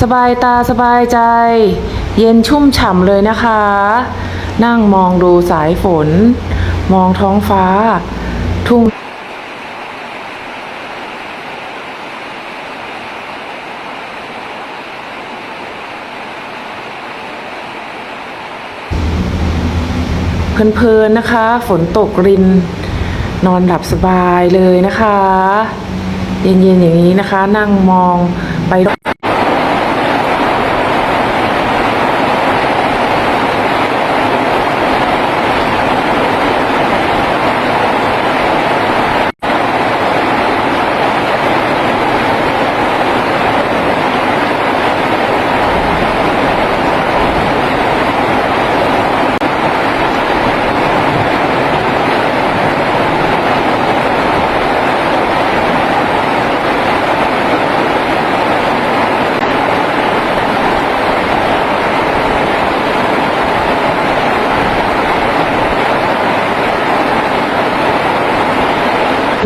สบายตาสบายใจ เย็นชุ่มฉ่ำเลยนะคะ นั่งมองดูสายฝน มองท้องฟ้า ทุ่งเพลินๆนะคะ ฝนตกริน นอนหลับสบายเลยนะคะ เย็นๆอย่างนี้นะคะ นั่งมองไป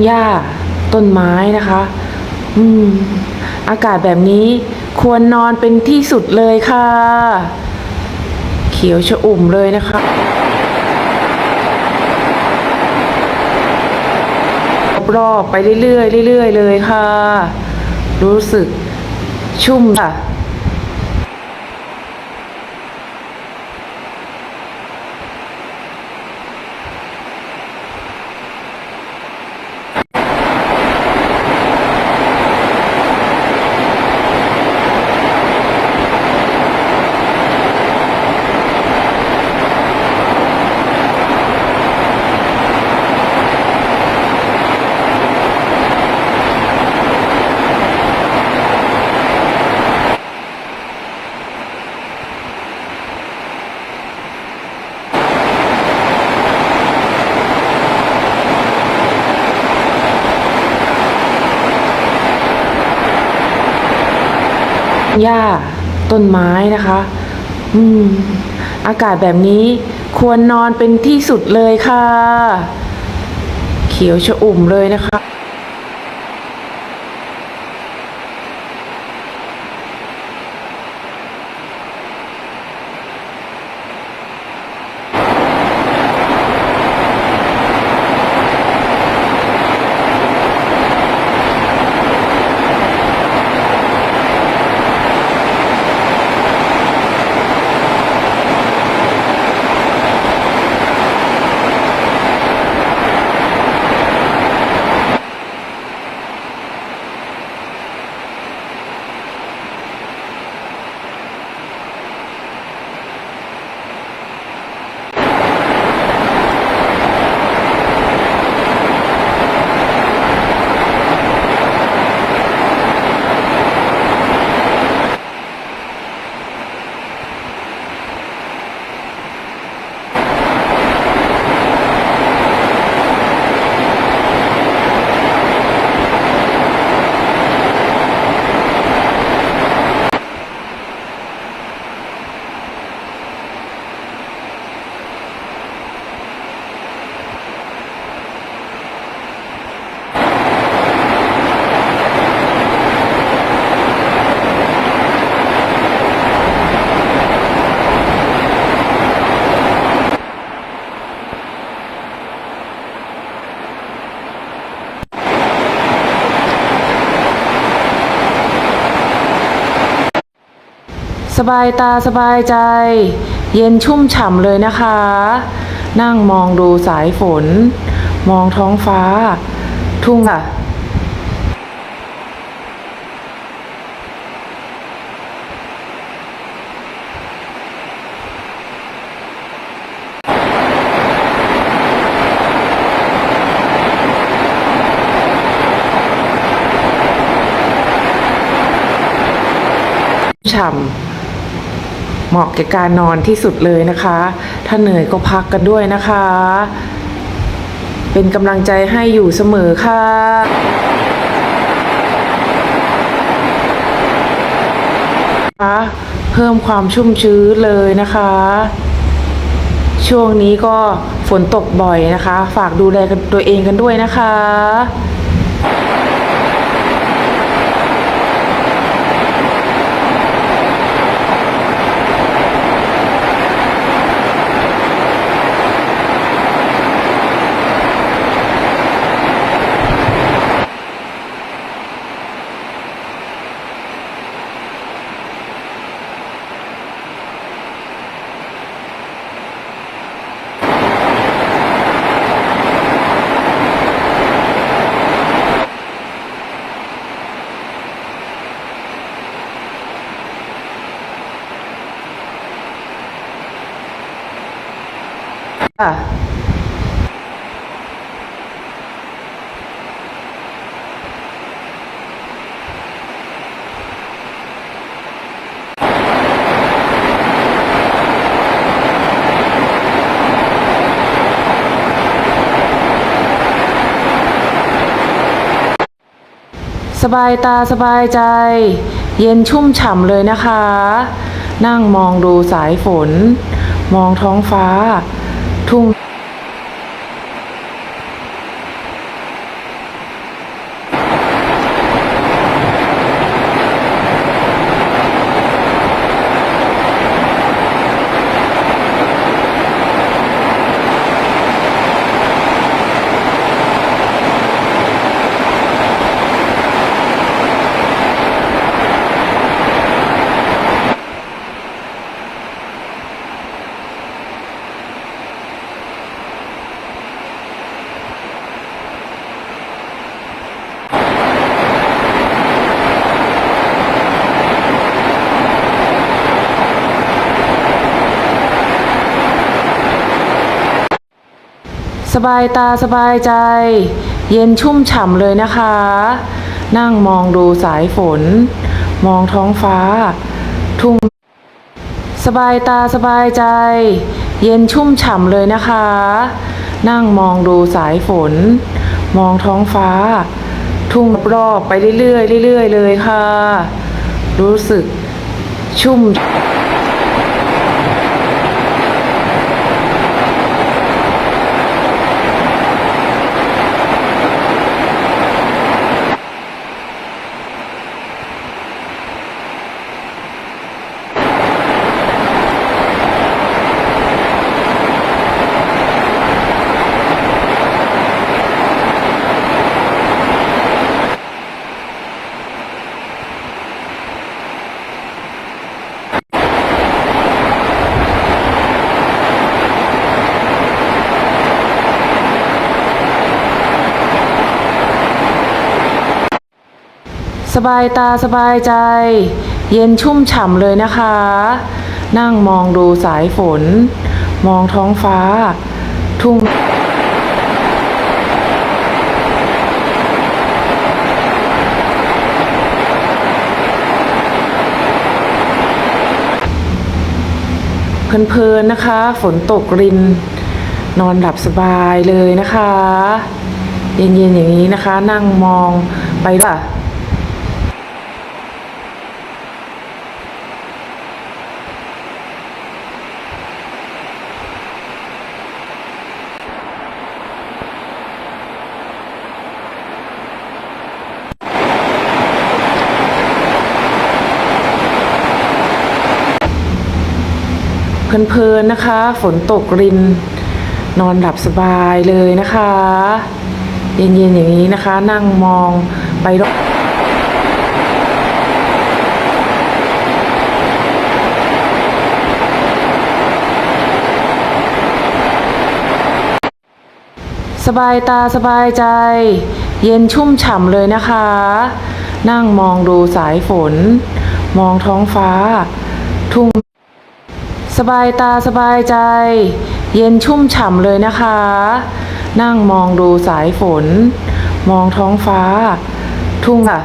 หญ้า ต้นไม้นะคะ อืม อากาศแบบนี้ควรนอนเป็นที่สุดเลยค่ะ เขียวชอุ่มเลยนะคะรอบๆไปเรื่อยๆเรื่อยๆเลยค่ะ รู้สึกชุ่มค่ะ หญ้าต้นไม้นะคะ อืม อากาศแบบนี้ควรนอนเป็นที่สุดเลยค่ะ เขียวชอุ่มเลยนะคะ สบายตาสบายใจ เย็นชุ่มฉ่ำเลยนะคะ นั่งมองดูสายฝน มองท้องฟ้า ทุ่งค่ะฉ่ำ เหมาะแก่การนอนที่สุดเลยนะคะ ถ้าเหนื่อยก็พักกันด้วยนะคะ เป็นกำลังใจให้อยู่เสมอค่ะเพิ่มความชุ่มชื้นเลยนะคะ ช่วงนี้ก็ฝนตกบ่อยนะคะ ฝากดูแลกันตัวเองกันด้วยนะคะ ค่ะสบายตาสบายใจ เย็นชุ่มฉ่ำเลยนะคะ นั่งมองดูสายฝน มองท้องฟ้า ทุ่ง สบายตาสบายใจ เย็นชุ่มฉ่ำเลยนะคะ นั่งมองดูสายฝน มองท้องฟ้า ทุ่ง สบายตาสบายใจ เย็นชุ่มฉ่ำเลยนะคะ นั่งมองดูสายฝน มองท้องฟ้า ทุ่งรอบไปเรื่อยๆเรื่อยๆเลยค่ะ รู้สึกชุ่ม สบายตาสบายใจ เย็นชุ่มฉ่ำเลยนะคะ นั่งมองดูสายฝน มองท้องฟ้า ทุ่งเพลินๆนะคะ ฝนตกริน นอนหลับสบายเลยนะคะ เย็นๆอย่างนี้นะคะ นั่งมองไปด้วย เพลินๆนะคะ ฝนตกริน นอนหลับสบายเลยนะคะ เย็นๆอย่างนี้นะคะ นั่งมองไปรอบสบายตาสบายใจ เย็นชุ่มฉ่ำเลยนะคะ นั่งมองดูสายฝน มองท้องฟ้า ทุ่ง สบายตาสบายใจ เย็นชุ่มฉ่ำเลยนะคะ นั่งมองดูสายฝน มองท้องฟ้า ทุ่งค่ะ